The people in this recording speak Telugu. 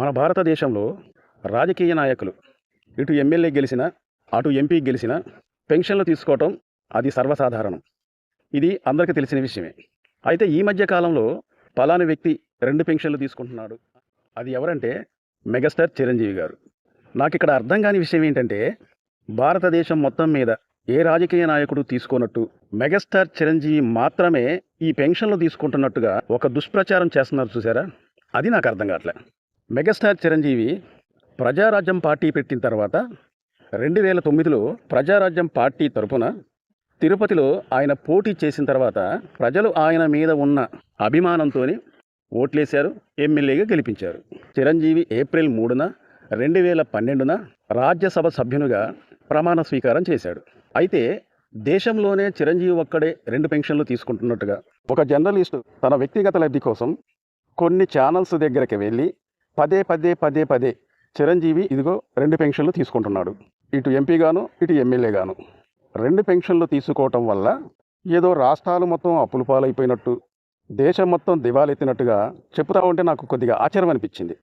మన భారతదేశంలో రాజకీయ నాయకులు ఇటు ఎమ్మెల్యే గెలిచిన అటు ఎంపీ గెలిచిన పెన్షన్లు తీసుకోవటం అది సర్వసాధారణం. ఇది అందరికీ తెలిసిన విషయమే. అయితే ఈ మధ్య కాలంలో పలాని వ్యక్తి రెండు పెన్షన్లు తీసుకుంటున్నాడు. అది ఎవరంటే మెగాస్టార్ చిరంజీవి గారు. నాకు ఇక్కడ అర్థం కాని విషయం ఏంటంటే భారతదేశం మొత్తం మీద ఏ రాజకీయ నాయకుడు తీసుకోనట్టు మెగాస్టార్ చిరంజీవి మాత్రమే ఈ పెన్షన్లు తీసుకుంటున్నట్టుగా ఒక దుష్ప్రచారం చేస్తున్నారు చూసారా? అది నాకు అర్థం కావట్లే. మెగాస్టార్ చిరంజీవి ప్రజారాజ్యం పార్టీ పెట్టిన తర్వాత రెండు వేల తొమ్మిదిలో ప్రజారాజ్యం పార్టీ తరపున తిరుపతిలో ఆయన పోటీ చేసిన తర్వాత ప్రజలు ఆయన మీద ఉన్న అభిమానంతో ఓట్లేశారు ఎమ్మెల్యేగా గెలిపించారు. చిరంజీవి ఏప్రిల్ మూడున రెండు వేల పన్నెండున రాజ్యసభ సభ్యునిగా ప్రమాణ స్వీకారం చేశాడు. అయితే దేశంలోనే చిరంజీవి ఒక్కడే రెండు పెన్షన్లు తీసుకుంటున్నట్టుగా ఒక జర్నలిస్టు తన వ్యక్తిగత లబ్ధి కోసం కొన్ని ఛానల్స్ దగ్గరికి వెళ్ళి పదే పదే పదే పదే చిరంజీవి ఇదిగో రెండు పెన్షన్లు తీసుకుంటున్నాడు. ఇటు ఎంపీగాను ఇటు ఎమ్మెల్యేగాను రెండు పెన్షన్లు తీసుకోవటం వల్ల ఏదో రాష్ట్రాలు మొత్తం అప్పులు పాలైపోయినట్టు దేశం మొత్తం దివాలెత్తినట్టుగా చెప్తా ఉంటే నాకు కొద్దిగా ఆశ్చర్యం అనిపించింది